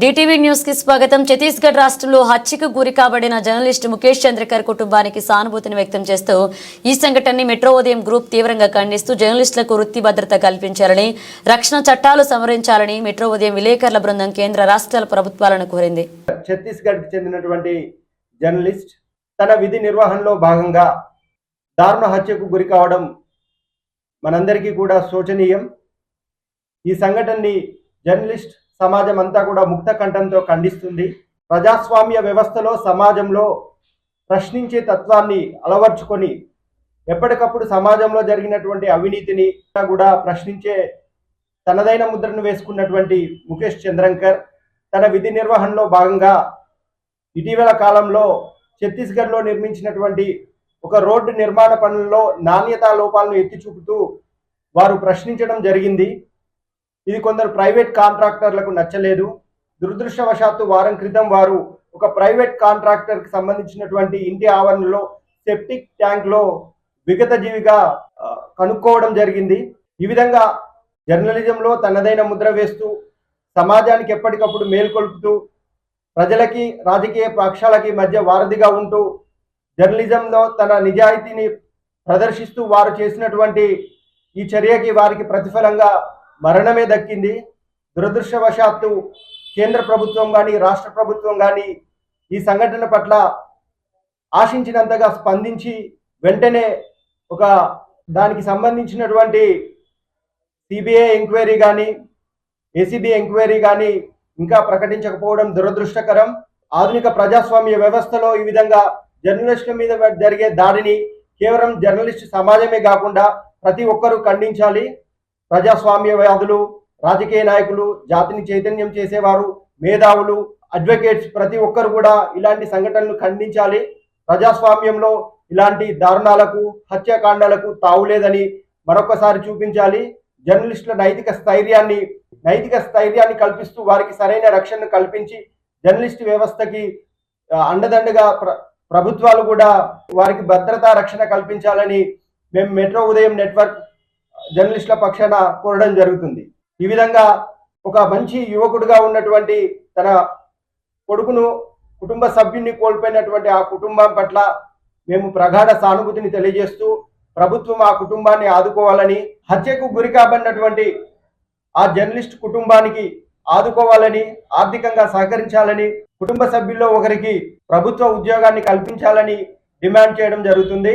DTV న్యూస్కి స్వాగతం. ఛత్తీస్గఢ్ రాష్ట్రంలో హత్యకు గురి కాబడిన జర్నలిస్ట్ ముఖేష్ చంద్రకర్ కుటుంబానికి సానుభూతిని వ్యక్తం చేస్తూ ఈ సంఘటనని మెట్రో ఉదయం గ్రూప్ తీవ్రంగా ఖండిస్తూ జర్నలిస్టులకు వృత్తి భద్రత కల్పించాలని రక్షణ చట్టాలు సవరించాలని మెట్రో ఉదయం విలేకరుల బృందం కేంద్ర రాష్ట్రాల ప్రభుత్వాలను కోరింది. ఛత్తీస్గఢ్ చెందినటువంటి జర్నలిస్ట్ తన విధి నిర్వహణలో భాగంగా దారుణ హత్యకు గురి కావడం మనందరికీ కూడా శోచనీయం. ఈ సంఘటనని జర్నలిస్ట్ సమాజం అంతా కూడా ముక్త కంఠంతో ఖండిస్తుంది. ప్రజాస్వామ్య వ్యవస్థలో సమాజంలో ప్రశ్నించే తత్వాన్ని అలవర్చుకొని ఎప్పటికప్పుడు సమాజంలో జరిగినటువంటి అవినీతిని కూడా ప్రశ్నించే తనదైన ముద్రను వేసుకున్నటువంటి ముఖేష్ చంద్రంకర్ తన విధి నిర్వహణలో భాగంగా ఇటీవల కాలంలో ఛత్తీస్గఢ్లో నిర్మించినటువంటి ఒక రోడ్డు నిర్మాణ పనుల్లో నాణ్యతా లోపాలను ఎత్తి చూపుతూ వారు ప్రశ్నించడం జరిగింది. ఇది కొందరు ప్రైవేట్ కాంట్రాక్టర్లకు నచ్చలేదు. దురదృష్టవశాత్తు వారం క్రితం వారు ఒక ప్రైవేట్ కాంట్రాక్టర్కి సంబంధించినటువంటి ఇంటి ఆవరణలో సెప్టిక్ ట్యాంక్లో విగత జీవిగా కనుక్కోవడం జరిగింది. ఈ విధంగా జర్నలిజంలో తనదైన ముద్ర వేస్తూ సమాజానికి ఎప్పటికప్పుడు మేల్కొల్పుతూ ప్రజలకి రాజకీయ పక్షాలకి మధ్య వారధిగా ఉంటూ జర్నలిజంలో తన నిజాయితీని ప్రదర్శిస్తూ వారు చేసినటువంటి ఈ చర్యకి వారికి ప్రతిఫలంగా మరణమే దక్కింది. దురదృష్టవశాత్తు కేంద్ర ప్రభుత్వం కానీ రాష్ట్ర ప్రభుత్వం కానీ ఈ సంఘటన పట్ల ఆశించినంతగా స్పందించి వెంటనే ఒక దానికి సంబంధించినటువంటి సిబిఐ ఎంక్వైరీ కానీ ఏసీబీ ఎంక్వైరీ కానీ ఇంకా ప్రకటించకపోవడం దురదృష్టకరం. ఆధునిక ప్రజాస్వామ్య వ్యవస్థలో ఈ విధంగా జర్నలిస్టుల మీద జరిగే దాడిని కేవలం జర్నలిస్ట్ సమాజమే కాకుండా ప్రతి ఒక్కరూ ఖండించాలి. ప్రజాస్వామ్యవాదులు రాజకీయ నాయకులు జాతిని చైతన్యం చేసేవారు మేధావులు అడ్వకేట్స్ ప్రతి ఒక్కరు కూడా ఇలాంటి సంఘటనలు ఖండించాలి. ప్రజాస్వామ్యంలో ఇలాంటి దారుణాలకు హత్యాకాండాలకు తావులేదని మరొకసారి చూపించాలి. జర్నలిస్టుల నైతిక స్థైర్యాన్ని నైతిక స్థైర్యాన్ని కల్పిస్తూ వారికి సరైన రక్షణను కల్పించి జర్నలిస్ట్ వ్యవస్థకి అండదండగా ప్ర ప్రభుత్వాలు కూడా వారికి భద్రతా రక్షణ కల్పించాలని మేము మెట్రో ఉదయం నెట్వర్క్ జర్నలిస్టుల పక్షాన కోరడం జరుగుతుంది. ఈ విధంగా ఒక మంచి యువకుడుగా ఉన్నటువంటి తన కొడుకును కుటుంబ సభ్యుని కోల్పోయినటువంటి ఆ కుటుంబం పట్ల మేము ప్రగాఢ సానుభూతిని తెలియజేస్తూ ప్రభుత్వం ఆ కుటుంబాన్ని ఆదుకోవాలని హత్యకు గురి కాబడినటువంటి ఆ జర్నలిస్ట్ కుటుంబానికి ఆదుకోవాలని ఆర్థికంగా సహకరించాలని కుటుంబ సభ్యుల్లో ఒకరికి ప్రభుత్వ ఉద్యోగాన్ని కల్పించాలని డిమాండ్ చేయడం జరుగుతుంది.